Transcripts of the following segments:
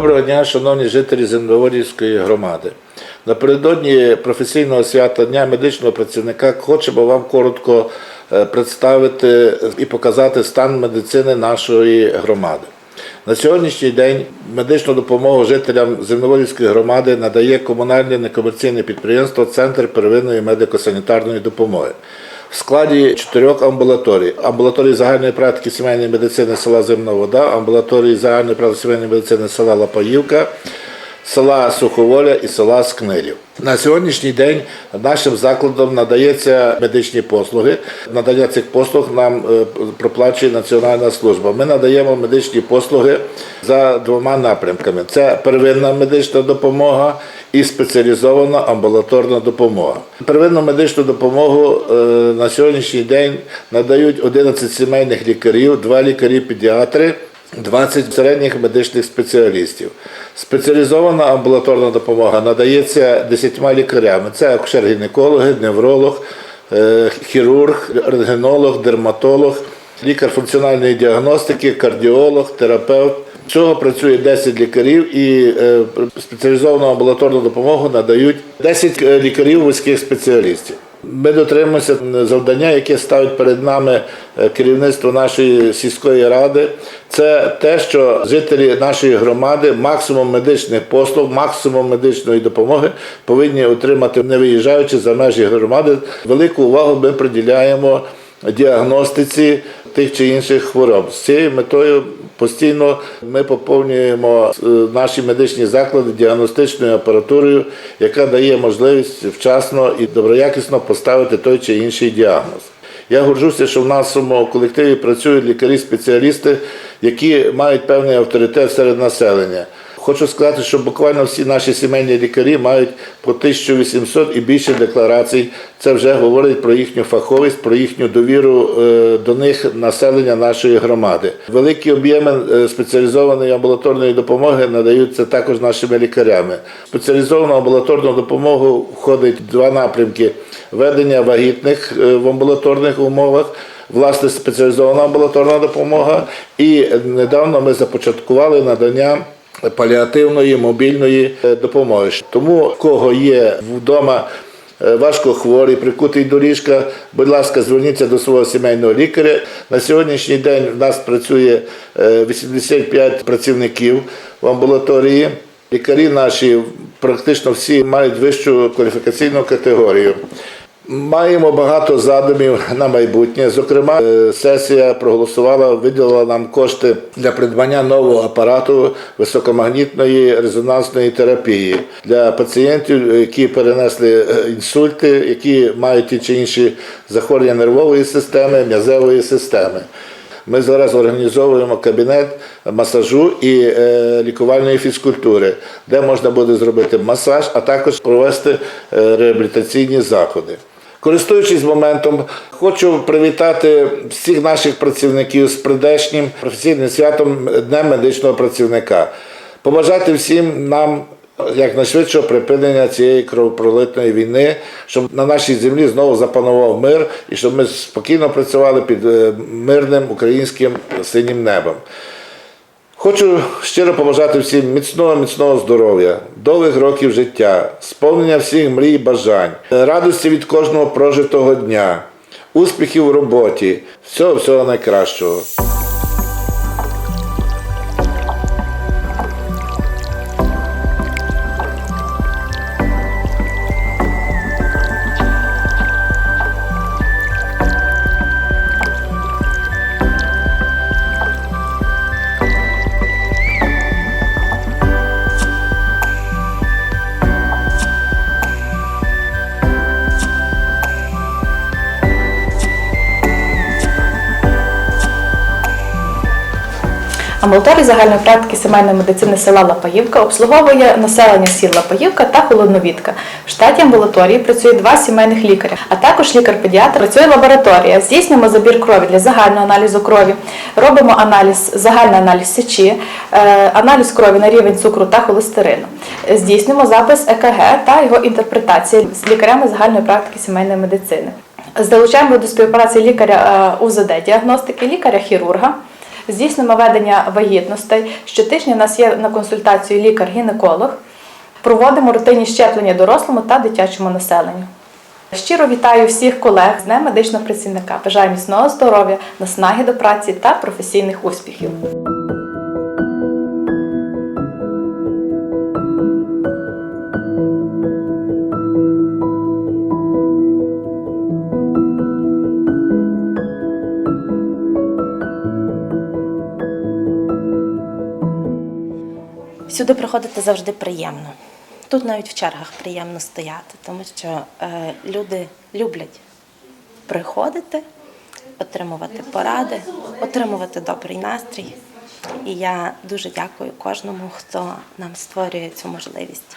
Доброго дня, шановні жителі Земноводівської громади. Напередодні професійного свята Дня медичного працівника хочемо вам коротко е, представити і показати стан медицини нашої громади. На сьогоднішній день медичну допомогу жителям Земноводівської громади надає комунальне некомерційне підприємство Центр первинної медико-санітарної допомоги. В складі чотирьох амбулаторій: амбулаторії загальної практики сімейної медицини села Земна Вода, амбулаторії загальної практики сімейної медицини села Лапаївка, села Суховоля і села Скнилів. На сьогоднішній день нашим закладом надається медичні послуги. Надання цих послуг нам е, проплачує Національна служба. Ми надаємо медичні послуги за двома напрямками: це первинна медична допомога і спеціалізована амбулаторна допомога. Первинну медичну допомогу е, на сьогоднішній день надають 11 сімейних лікарів, 2 лікарі-педіатри. 20 середніх медичних спеціалістів. Спеціалізована амбулаторна допомога надається 10 лікарями. Це акушер-гінекологи, невролог, е, хірург, рентгенолог, дерматолог, лікар функціональної діагностики, кардіолог, терапевт. Всього працює 10 лікарів і е, спеціалізовану амбулаторну допомогу надають 10 лікарів вузьких спеціалістів. Ми дотримуємося завдання, яке ставить перед нами е, керівництво нашої сільської ради. Це те, що жителі нашої громади максимум медичних послуг, максимум медичної допомоги повинні отримати, не виїжджаючи за межі громади. Велику увагу ми приділяємо діагностиці тих чи інших хвороб. З цією метою постійно ми поповнюємо е, наші медичні заклади діагностичною апаратурою, яка дає можливість вчасно і доброякісно поставити той чи інший діагноз. Я горжуся, що в нашому колективі працюють лікарі-спеціалісти, які мають певний авторитет серед населення. Хочу сказати, що буквально всі наші сімейні лікарі мають по 1800 і більше декларацій. Це вже говорить про їхню фаховість, про їхню довіру е, до них населення нашої громади. Великі об'єми е, спеціалізованої амбулаторної допомоги надаються також нашими лікарями. Спеціалізовану амбулаторну допомогу входить два напрямки: ведення вагітних е, в амбулаторних умовах власне спеціалізована амбулаторна допомога. І недавно ми започаткували надання. Паліативної мобільної е, допомоги. Тому в кого є вдома е, важко хворий, прикутий до ліжка, будь ласка, зверніться до свого сімейного лікаря. На сьогоднішній день в нас працює е, 85 працівників в амбулаторії. Лікарі наші практично всі мають вищу кваліфікаційну категорію. Маємо багато задумів на майбутнє. Зокрема, е, сесія проголосувала, виділила нам кошти для придбання нового апарату високомагнітної резонансної терапії для пацієнтів, які перенесли е, інсульти, які мають ті чи інші захворювання нервової системи, м'язевої системи. Ми зараз організовуємо кабінет масажу і е, лікувальної фізкультури, де можна буде зробити масаж, а також провести реабілітаційні заходи. Користуючись моментом, хочу привітати всіх наших працівників з прийдешнім професійним святом Днем медичного працівника. Побажати всім нам якнайшвидшого припинення цієї кровопролитної війни, щоб на нашій землі знову запанував мир і щоб ми спокійно працювали під е, мирним українським синім небом. Хочу щиро побажати всім міцного, міцного здоров'я, довгих років життя, сповнення всіх мрій і бажань, радості від кожного прожитого дня, успіхів у роботі, всього всього найкращого. Амбулаторія загальної практики сімейної медицини села Лапаївка обслуговує населення сіл Лапаївка та Холодновідка. В штаті амбулаторії працює два сімейних лікаря, а також лікар-педіатр. Працює лабораторія. Здійснюємо забір крові для загального аналізу крові. Робимо аналіз, загальний аналіз сечі, е, аналіз крові на рівень цукру та холестерину. Здійснюємо запис ЕКГ та його інтерпретація з лікарями загальної практики сімейної медицини. Залучаємо до співпраці лікаря е, УЗД діагностики, лікаря-хірурга. Здійснимо ведення вагітностей. Щотижня у нас є на консультацію лікар-гінеколог. Проводимо рутинні щеплення дорослому та дитячому населенню. Щиро вітаю всіх колег з Днем медичного працівника. Бажаю міцного здоров'я, наснаги до праці та професійних успіхів. Сюди приходити завжди приємно. Тут навіть в чергах приємно стояти, тому що е, люди люблять приходити, отримувати поради, отримувати добрий настрій. І я дуже дякую кожному, хто нам створює цю можливість.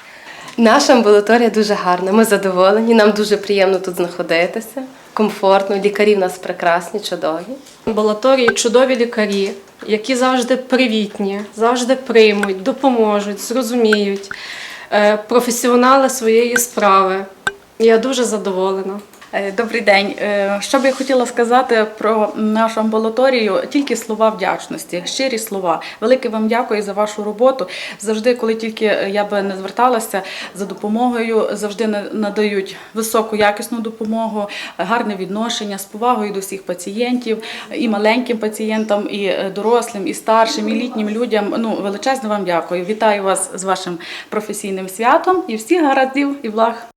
Наша амбулаторія дуже гарна. Ми задоволені. Нам дуже приємно тут знаходитися. Комфортно, лікарі в нас прекрасні, чудові. амбулаторії чудові лікарі, які завжди привітні, завжди приймуть, допоможуть, зрозуміють Е, професіонали своєї справи. Я дуже задоволена. Е, Добрий день. Е, Що би я хотіла сказати про нашу амбулаторію? Тільки слова вдячності, щирі слова. Велике вам дякую за вашу роботу. Завжди, коли тільки я би не зверталася за допомогою, завжди на- надають високу якісну допомогу, гарне відношення з повагою до всіх пацієнтів, і маленьким пацієнтам, і е, дорослим, і старшим, і літнім людям. Ну величезне вам дякую. Вітаю вас з вашим професійним святом і всіх гараздів і благ.